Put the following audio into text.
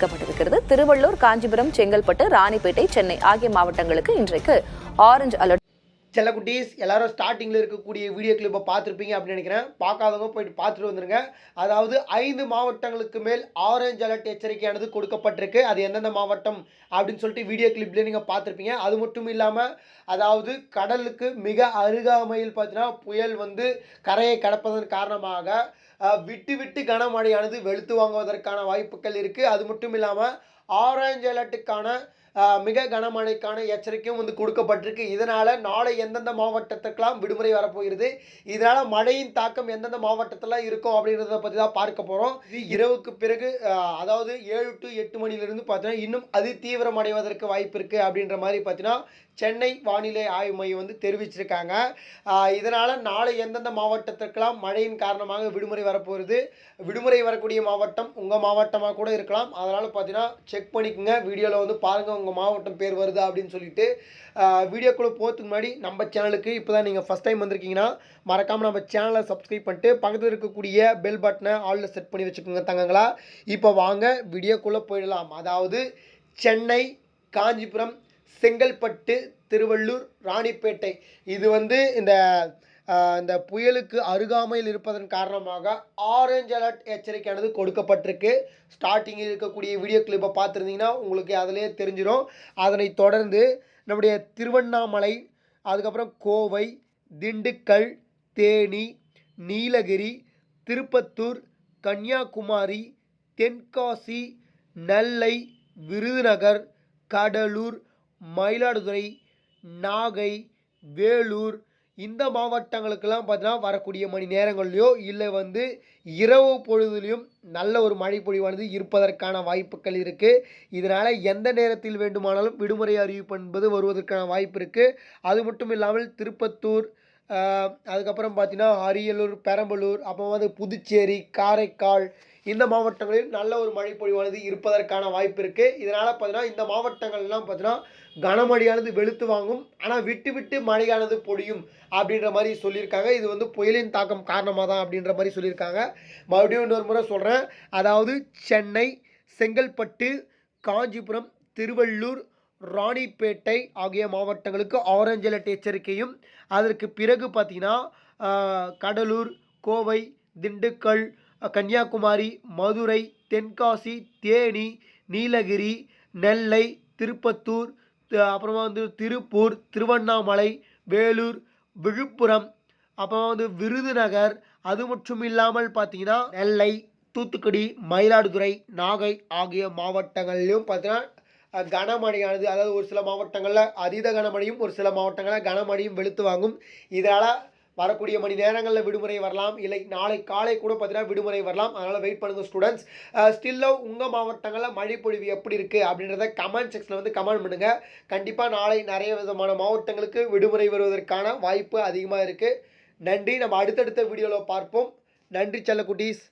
அறிவிக்கப்பட்டிருக்கிறது திருவள்ளூர் காஞ்சிபுரம் செங்கல்பட்டு ராணிப்பேட்டை சென்னை ஆகிய மாவட்டங்களுக்கு இன்றைக்கு ஆரஞ்சு அலர்ட் செல்லக்குட்டீஸ் எல்லாரும் ஸ்டார்டிங்கில் இருக்கக்கூடிய வீடியோ கிளிப்பை பார்த்துருப்பீங்க அப்படின்னு நினைக்கிறேன். பார்க்காதவங்க போயிட்டு பார்த்துட்டு வந்துருங்க. அதாவது ஐந்து மாவட்டங்களுக்கு மேல் ஆரஞ்சு அலர்ட் எச்சரிக்கையானது கொடுக்கப்பட்டிருக்கு. அது எந்தெந்த மாவட்டம் அப்படின்னு சொல்லிட்டு வீடியோ கிளிப்பில் நீங்கள் பார்த்துருப்பீங்க. அது மட்டும் இல்லாமல் அதாவது கடலுக்கு மிக அருகாமையில் பார்த்தீங்கன்னா புயல் வந்து கரையை கடப்பதன் காரணமாக விட்டு விட்டு கனமழையானது வெளுத்து வாங்குவதற்கான வாய்ப்புகள் இருக்குது அது மட்டும் இல்லாமல் ஆரஞ்சு அலர்ட்டுக்கான மிக கனமழைக்கான எச்சரிக்கையும் வந்து கொடுக்கப்பட்டிருக்கு. இதனால் நாளை எந்தெந்த மாவட்டத்துக்கெல்லாம் விடுமுறை வரப்போகிறது? இதனால் மழையின் தாக்கம் எந்தெந்த மாவட்டத்தில் இருக்கும் அப்படின்றத பற்றி தான் பார்க்க போகிறோம் இரவுக்கு பிறகு அதாவது ஏழு டு எட்டு மணிலிருந்து பார்த்தீங்கன்னா இன்னும் அதி தீவிரமடைவதற்கு வாய்ப்பு இருக்குது அப்படின்ற மாதிரி பார்த்தீங்கன்னா சென்னை வானிலை ஆய்வு மையம் வந்து தெரிவிச்சிருக்காங்க. இதனால் நாளை எந்தெந்த மாவட்டத்திற்கெல்லாம் மழையின் காரணமாக விடுமுறை வரப்போகிறது விடுமுறை வரக்கூடிய மாவட்டம் உங்கள் மாவட்டமாக கூட இருக்கலாம். அதனால் பார்த்தீங்கன்னா செக் பண்ணிக்கோங்க. வீடியோவில் வந்து பாருங்கள் உங்கள் மாவட்டம் பேர் வருதா அப்படின்னு சொல்லிட்டு. வீடியோக்குள்ளே போகிறதுக்கு முன்னாடி நம்ம சேனலுக்கு இப்போ தான் நீங்கள் ஃபஸ்ட் டைம் வந்திருக்கீங்கன்னா மறக்காமல் நம்ம சேனலை சப்ஸ்கிரைப் பண்ணிட்டு பக்கத்தில் இருக்கக்கூடிய பெல் பட்டனை ஆலில் செட் பண்ணி வச்சுக்கோங்க தங்கங்களா. இப்போ வாங்க வீடியோக்குள்ளே போயிடலாம். அதாவது சென்னை காஞ்சிபுரம் செங்கல்பட்டு திருவள்ளூர் ராணிப்பேட்டை. இது வந்து இந்த இந்த புயலுக்கு அருகாமையில் இருப்பதன் காரணமாக ஆரஞ்சு அலர்ட் எச்சரிக்கையானது கொடுக்கப்பட்டிருக்கு. ஸ்டார்டிங்கில் இருக்கக்கூடிய வீடியோ கிளிப்பை பார்த்துருந்தீங்கன்னா உங்களுக்கு அதிலேயே தெரிஞ்சிடும் அதனை தொடர்ந்து நம்முடைய திருவண்ணாமலை அதுக்கப்புறம் கோவை திண்டுக்கல் தேனி நீலகிரி திருப்பத்தூர் கன்னியாகுமரி தென்காசி நெல்லை விருதுநகர் கடலூர் மயிலாடுதுறை நாகை வேலூர் இந்த மாவட்டங்களுக்கெல்லாம் பார்த்தீங்கன்னா வரக்கூடிய மணி நேரங்கள்லையோ இல்லை வந்து இரவு பொழுதுலையும் நல்ல ஒரு மழை பொழிவானது இருப்பதற்கான வாய்ப்புகள் இருக்குது இதனால் எந்த நேரத்தில் வேண்டுமானாலும் விடுமுறை அறிவிப்பு என்பது வருவதற்கான வாய்ப்பு இருக்குது அது மட்டும் இல்லாமல் திருப்பத்தூர் அதுக்கப்புறம் பார்த்தீங்கன்னா அரியலூர் பெரம்பலூர் அப்புறம் வந்து புதுச்சேரி காரைக்கால் இந்த மாவட்டங்களில் நல்ல ஒரு மழை பொழிவானது இருப்பதற்கான வாய்ப்பு இருக்குது இதனால் பார்த்தீங்கன்னா இந்த மாவட்டங்கள்லாம் பார்த்தீங்கன்னா கனமழையானது வெளுத்து வாங்கும். ஆனால் விட்டு விட்டு மழையானது பொழியும் அப்படின்ற மாதிரி சொல்லியிருக்காங்க. இது வந்து புயலின் தாக்கம் காரணமாக தான் அப்படின்ற மாதிரி சொல்லியிருக்காங்க. மறுபடியும் இன்னொரு முறை சொல்கிறேன் அதாவது சென்னை செங்கல்பட்டு காஞ்சிபுரம் திருவள்ளூர் ராணிப்பேட்டை ஆகிய மாவட்டங்களுக்கு ஆரஞ்சு அலர்ட் எச்சரிக்கையும் அதற்கு பிறகு பார்த்தீங்கன்னா கடலூர் கோவை திண்டுக்கல் கன்னியாகுமரி மதுரை தென்காசி தேனி நீலகிரி நெல்லை திருப்பத்தூர் அப்புறமா வந்து திருப்பூர் திருவண்ணாமலை வேலூர் விழுப்புரம் அப்புறம் வந்து விருதுநகர் அது மட்டும் இல்லாமல் பார்த்தீங்கன்னா நெல்லை தூத்துக்குடி மயிலாடுதுறை நாகை ஆகிய மாவட்டங்களிலும் பார்த்தீங்கன்னா கனமழையானது அதாவது ஒரு சில மாவட்டங்களில் அதீத கனமழையும் ஒரு சில மாவட்டங்களில் கனமழையும் வெளுத்து வாங்கும். இதனால் வரக்கூடிய மணி நேரங்களில் விடுமுறை வரலாம். இல்லை நாளை காலை கூட பார்த்தீங்கன்னா விடுமுறை வரலாம். அதனால் வெயிட் பண்ணுங்கள் ஸ்டூடெண்ட்ஸ் ஸ்டில்லோ உங்கள் மாவட்டங்களில் மழை பொழிவு எப்படி இருக்குது அப்படின்றத கமெண்ட் செக்ஷனில் வந்து கமெண்ட் பண்ணுங்கள் கண்டிப்பாக நாளை நிறைய விதமான மாவட்டங்களுக்கு விடுமுறை வருவதற்கான வாய்ப்பு அதிகமாக இருக்குது நன்றி. நம்ம அடுத்தடுத்த வீடியோவில் பார்ப்போம். நன்றி செல்லக்குட்டீஸ்.